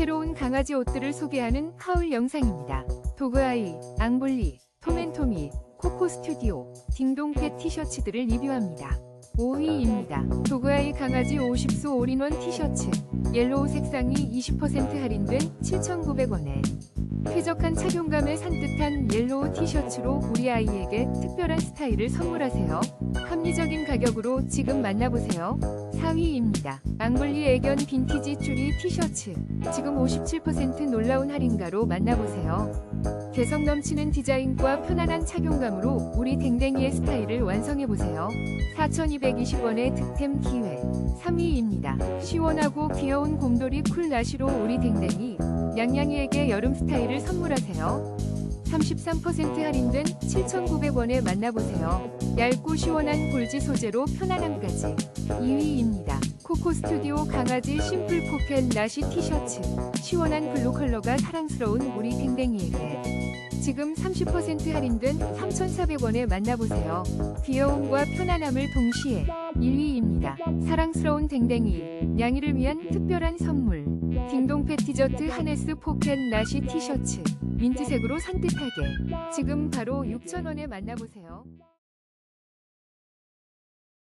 새로운 강아지 옷들을 소개하는 하울 영상입니다. 도그아이, 앙볼리, 톰앤토미, 코코 스튜디오, 딩동펫 티셔츠들을 리뷰합니다. 5위입니다. 도그아이 강아지 50수 올인원 티셔츠. 옐로우 색상이 20% 할인된 7,900원에 쾌적한 착용감을 산뜻한 옐로우 티셔츠로 우리 아이에게 특별한 스타일을 선물하세요. 합리적인 가격으로 지금 만나보세요. 4위입니다. 앙블리 애견 빈티지 쭈리 티셔츠. 지금 57% 놀라운 할인가로 만나보세요. 개성 넘치는 디자인과 편안한 착용감으로 우리 댕댕이의 스타일을 완성해보세요. 4,220원의 득템 기회. 3위입니다. 시원하고 귀여운 곰돌이 쿨나시로 우리 댕댕이 양양이에게 여름 스타일을 선물하세요. 33% 할인된 7,900원에 만나보세요. 얇고 시원한 골지 소재로 편안함까지. 2위입니다. 코코 스튜디오 강아지 심플 포켓 나시 티셔츠. 시원한 블루 컬러가 사랑스러운 우리 댕댕이에게. 지금 30% 할인된 3,400원에 만나보세요. 귀여움과 편안함을 동시에 1위입니다. 사랑스러운 댕댕이, 냥이를 위한 특별한 선물. 딩동 패티저트 하네스 포켓 나시 티셔츠. 민트색으로 산뜻하게. 지금 바로 6,000원에 만나보세요.